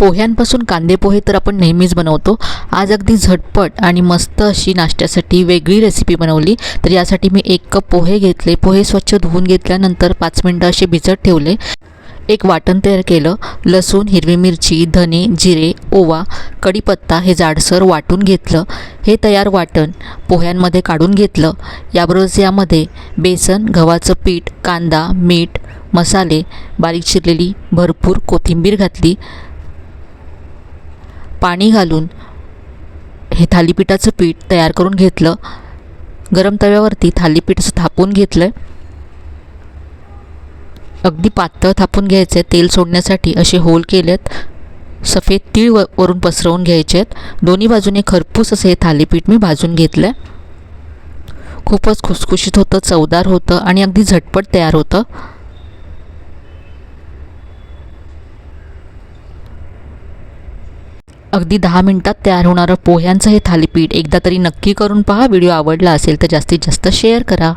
पोह्यांपासून कांदे पोहे तर आपण नेहमीच बनवतो. आज अगदी झटपट आणि मस्त अशी नाश्त्यासाठी वेगळी रेसिपी बनवली. तर यासाठी मी एक कप पोहे घेतले. पोहे स्वच्छ धुवून घेतल्यानंतर पाच मिनटं असे भिजत ठेवले. एक वाटण तयार केलं. लसूण हिरवी मिरची धने जिरे ओवा कढीपत्ता हे जाडसर वाटून घेतलं. हे तयार वाटण पोह्यांमध्ये काढून घेतलं. याबरोबरच यामध्ये बेसन गव्हाचं पीठ कांदा मीठ मसाले बारीक चिरलेली भरपूर कोथिंबीर घातली. पाणी घालून हे थालीपीठाचं पीठ तयार करून घेतलं. गरम तव्यावरती थालीपीठ असं थापून घेतलं अगदी पातळ थापून घ्यायचं तेल सोडण्यासाठी असे होल केलेत. सफेद तीळ व वरून पसरवून घ्यायचे आहेत दोन्ही बाजूने खरपूस असे हे थालीपीठ मी भाजून घेतलं आहे खूपच खुसखुशीत होतं चवदार होतं आणि अगदी झटपट तयार होतं. अगदी दहा मिनटात तयार होणारं पोह्यांचं हे थालीपीठ एकदा तरी नक्की करून पहा. व्हिडिओ आवडला असेल तर जास्तीत जास्त शेअर करा.